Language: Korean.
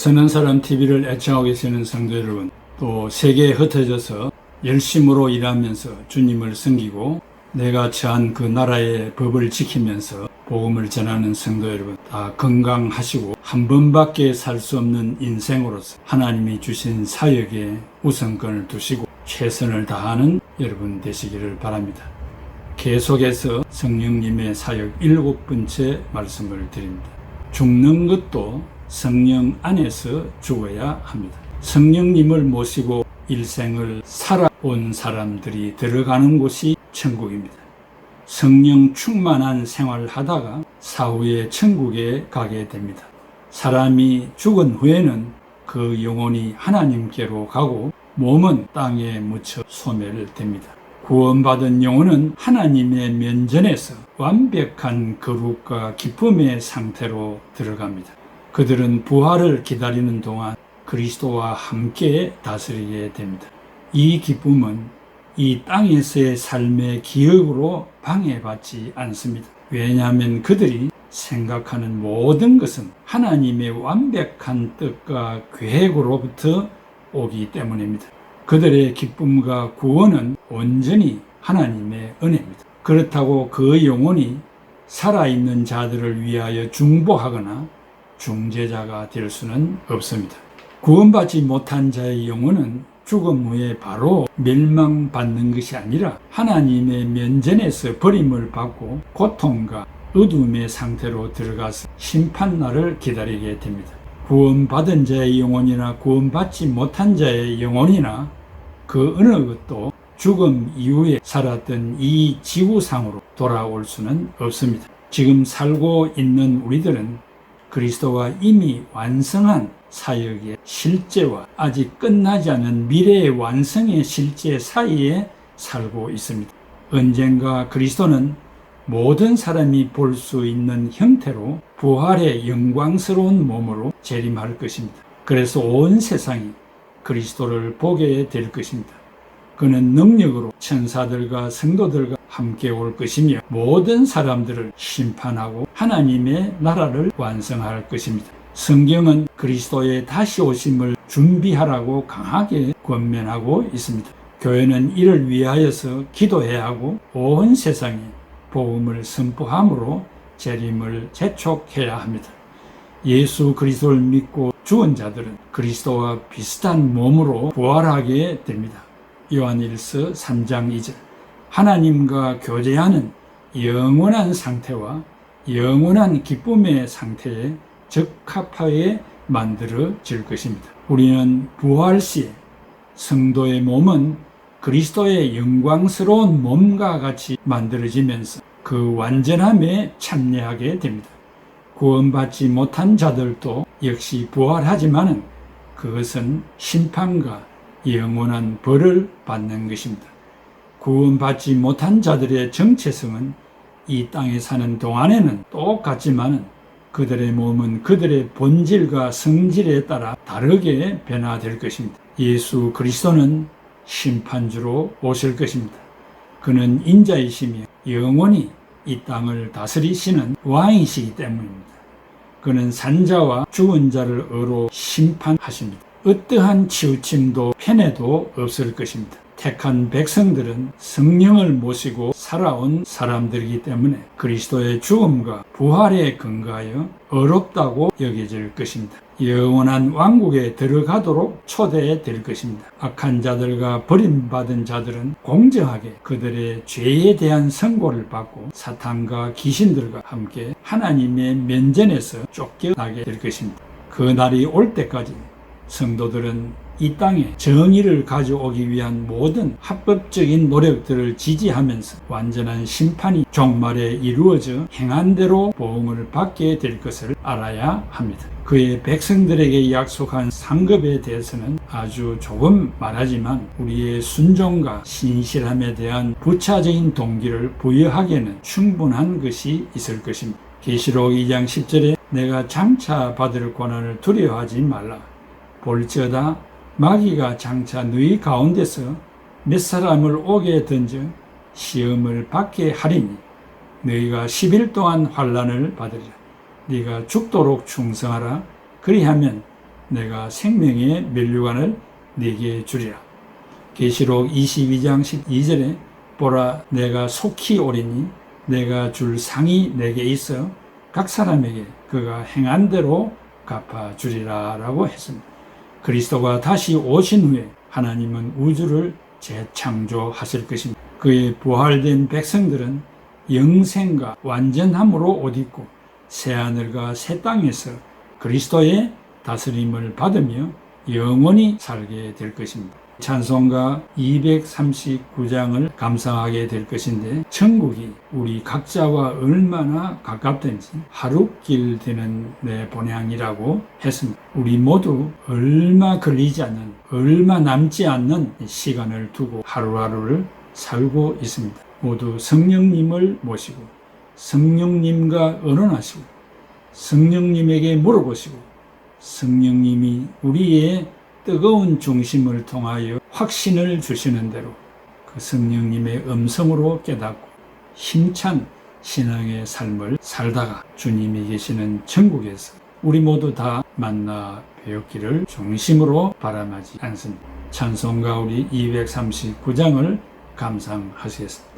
선한 사람 TV를 애청하고 계시는 성도 여러분, 또 세계에 흩어져서 열심으로 일하면서 주님을 섬기고 내가 처한 그 나라의 법을 지키면서 복음을 전하는 성도 여러분 다 건강하시고 한 번밖에 살 수 없는 인생으로서 하나님이 주신 사역에 우선권을 두시고 최선을 다하는 여러분 되시기를 바랍니다. 계속해서 성령님의 사역 일곱 번째 말씀을 드립니다. 죽는 것도 성령 안에서 죽어야 합니다. 성령님을 모시고 일생을 살아온 사람들이 들어가는 곳이 천국입니다. 성령 충만한 생활을 하다가 사후에 천국에 가게 됩니다. 사람이 죽은 후에는 그 영혼이 하나님께로 가고 몸은 땅에 묻혀 소멸됩니다. 구원받은 영혼은 하나님의 면전에서 완벽한 거룩과 기쁨의 상태로 들어갑니다. 그들은 부활을 기다리는 동안 그리스도와 함께 다스리게 됩니다. 이 기쁨은 이 땅에서의 삶의 기억으로 방해받지 않습니다. 왜냐하면 그들이 생각하는 모든 것은 하나님의 완벽한 뜻과 계획으로부터 오기 때문입니다. 그들의 기쁨과 구원은 온전히 하나님의 은혜입니다. 그렇다고 그 영혼이 살아있는 자들을 위하여 중보하거나 중재자가 될 수는 없습니다. 구원받지 못한 자의 영혼은 죽음 후에 바로 멸망받는 것이 아니라 하나님의 면전에서 버림을 받고 고통과 어둠의 상태로 들어가서 심판날을 기다리게 됩니다. 구원받은 자의 영혼이나 구원받지 못한 자의 영혼이나 그 어느 것도 죽음 이후에 살았던 이 지구상으로 돌아올 수는 없습니다. 지금 살고 있는 우리들은 그리스도와 이미 완성한 사역의 실제와 아직 끝나지 않은 미래의 완성의 실제 사이에 살고 있습니다. 언젠가 그리스도는 모든 사람이 볼 수 있는 형태로 부활의 영광스러운 몸으로 재림할 것입니다. 그래서 온 세상이 그리스도를 보게 될 것입니다. 그는 능력으로 천사들과 성도들과 함께 올 것이며 모든 사람들을 심판하고 하나님의 나라를 완성할 것입니다. 성경은 그리스도의 다시 오심을 준비하라고 강하게 권면하고 있습니다. 교회는 이를 위하여서 기도해야 하고 온 세상에 복음을 선포함으로 재림을 재촉해야 합니다. 예수 그리스도를 믿고 죽은 자들은 그리스도와 비슷한 몸으로 부활하게 됩니다. 요한일서 3장 2절 하나님과 교제하는 영원한 상태와 영원한 기쁨의 상태에 적합하게 만들어질 것입니다. 우리는 부활 시에 성도의 몸은 그리스도의 영광스러운 몸과 같이 만들어지면서 그 완전함에 참여하게 됩니다. 구원받지 못한 자들도 역시 부활하지만은 그것은 심판과 영원한 벌을 받는 것입니다. 구원받지 못한 자들의 정체성은 이 땅에 사는 동안에는 똑같지만 그들의 몸은 그들의 본질과 성질에 따라 다르게 변화될 것입니다. 예수 그리스도는 심판주로 오실 것입니다. 그는 인자이시며 영원히 이 땅을 다스리시는 왕이시기 때문입니다. 그는 산자와 죽은 자를 어로 심판하십니다. 어떠한 치우침도 편에도 없을 것입니다. 택한 백성들은 성령을 모시고 살아온 사람들이기 때문에 그리스도의 죽음과 부활에 근거하여 어렵다고 여겨질 것입니다. 영원한 왕국에 들어가도록 초대될 것입니다. 악한 자들과 버림받은 자들은 공정하게 그들의 죄에 대한 선고를 받고 사탄과 귀신들과 함께 하나님의 면전에서 쫓겨나게 될 것입니다. 그 날이 올 때까지 성도들은 이 땅에 정의를 가져오기 위한 모든 합법적인 노력들을 지지하면서 완전한 심판이 종말에 이루어져 행한 대로 보응을 받게 될 것을 알아야 합니다. 그의 백성들에게 약속한 상급에 대해서는 아주 조금 말하지만 우리의 순종과 신실함에 대한 부차적인 동기를 부여하기에는 충분한 것이 있을 것입니다. 계시록 2장 10절에 내가 장차 받을 고난을 두려워하지 말라. 볼지어다 마귀가 장차 너희 가운데서 몇 사람을 오게 던져 시험을 받게 하리니 너희가 10일 동안 환란을 받으리라. 네가 죽도록 충성하라. 그리하면 내가 생명의 면류관을 네게 주리라. 계시록 22장 12절에 보라 내가 속히 오리니 내가 줄 상이 내게 있어 각 사람에게 그가 행한 대로 갚아 주리라라고 했습니다. 그리스도가 다시 오신 후에 하나님은 우주를 재창조하실 것입니다. 그의 부활된 백성들은 영생과 완전함으로 옷 입고 새 하늘과 새 땅에서 그리스도의 다스림을 받으며 영원히 살게 될 것입니다. 찬송가 239장을 감상하게 될 것인데 천국이 우리 각자와 얼마나 가깝든지 하루길 되는 내 본향이라고 했습니다. 우리 모두 얼마 걸리지 않는 얼마 남지 않는 시간을 두고 하루하루를 살고 있습니다. 모두 성령님을 모시고 성령님과 언언하시고 성령님에게 물어보시고 성령님이 우리의 뜨거운 중심을 통하여 확신을 주시는 대로 그 성령님의 음성으로 깨닫고 힘찬 신앙의 삶을 살다가 주님이 계시는 천국에서 우리 모두 다 만나 배웠기를 중심으로 바람하지 않습니다. 찬송가 우리 239장을 감상하시겠습니다.